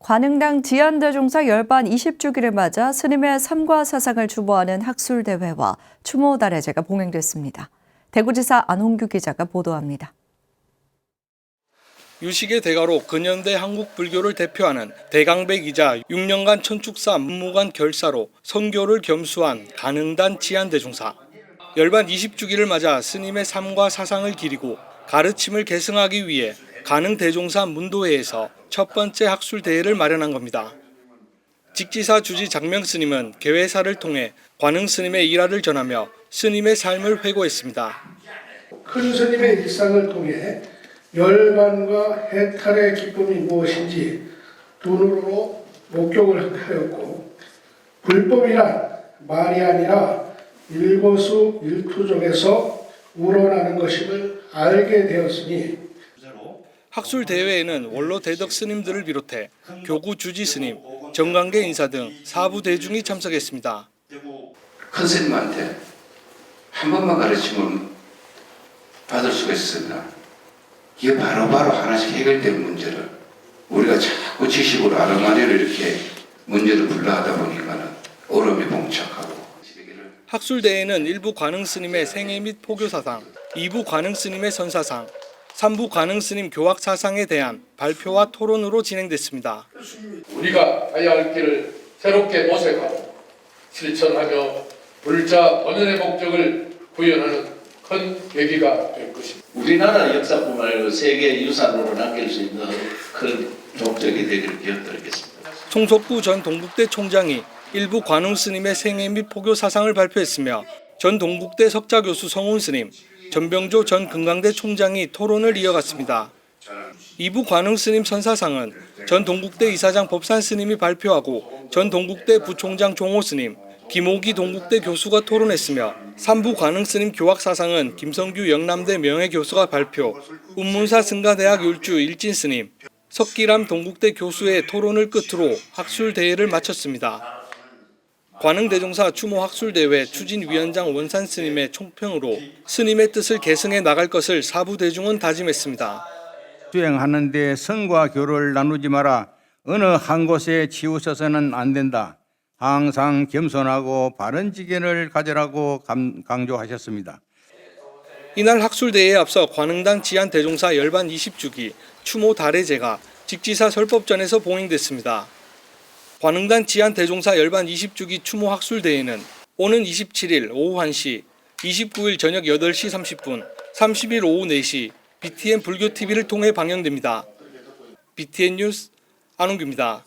관흥당 지안대종사 열반 20주기를 맞아 스님의 삶과 사상을 추모하는 학술대회와 추모달의제가 봉행됐습니다. 대구지사 안홍규 기자가 보도합니다. 유식의 대가로 근현대 한국 불교를 대표하는 대강백이자 6년간 천축사 문무관 결사로 선교를 겸수한 가능단 지한대종사. 열반 20주기를 맞아 스님의 삶과 사상을 기리고 가르침을 계승하기 위해 가능 대종사 문도회에서 첫 번째 학술 대회를 마련한 겁니다. 직지사 주지 장명 스님은 개회사를 통해 관흥 스님의 일화를 전하며 스님의 삶을 회고했습니다. 큰 스님의 일상을 통해 열반과 해탈의 기쁨이 무엇인지 눈으로 목격을 하였고 불법이란 말이 아니라 일거수 일투족에서 우러나는 것임을 알게 되었으니 학술 대회에는 원로 대덕 스님들을 비롯해 교구 주지 스님, 정관계 인사 등 사부 대중이 참석했습니다. 큰 스님한테 한 번만 가르침을 받을 수가 있었나? 이게 바로 바로 하나씩 해결된 문제를 우리가 자꾸 지식으로 아르마리를 이렇게 문제를 불러하다 보니까는 어려움이 봉착하고 학술 대회는 일부 관흥 스님의 생애 및 포교 사상, 이부 관흥 스님의 선사상, 삼부 관흥 스님 교학 사상에 대한 발표와 토론으로 진행됐습니다. 우리가 가야 할 길을 새롭게 모색하고 실천하며 불자 번연의 목적을 구현하는 큰 계기가 될 것입니다. 우리나라 역사뿐만 아니고 세계 유산으로 남길 수 있는 큰 목적이 되기를 기원드리겠습니다. 송석구 전 동국대 총장이 일부 관흥 스님의 생애 및 포교 사상을 발표했으며 전 동국대 석자 교수 성훈 스님, 전병조 전 금강대 총장이 토론을 이어갔습니다. 이부 관흥 스님 선사상은 전 동국대 이사장 법산 스님이 발표하고 전 동국대 부총장 종호 스님, 김호기 동국대 교수가 토론했으며 삼부 관흥 스님 교학 사상은 김성규 영남대 명예 교수가 발표, 운문사 승가대학 율주 일진 스님, 석기람 동국대 교수의 토론을 끝으로 학술 대회를 마쳤습니다. 관흥대종사 추모 학술대회 추진위원장 원산 스님의 총평으로 스님의 뜻을 계승해 나갈 것을 사부 대중은 다짐했습니다. 수행하는데 성과 교를 나누지 마라. 어느 한 곳에 치우쳐서는 안 된다. 항상 겸손하고 바른 지견을 가져라고 감- 강조하셨습니다. 이날 학술대회에 앞서 관흥당 지안 대종사 열반 20주기 추모 달해제가 직지사 설법전에서 봉행됐습니다. 관흥단 지안 대종사 열반 20주기 추모 학술 대회는 오는 27일 오후 1시, 29일 저녁 8시 30분, 30일 오후 4시 BTN 불교TV를 통해 방영됩니다. BTN 뉴스 안홍규입니다.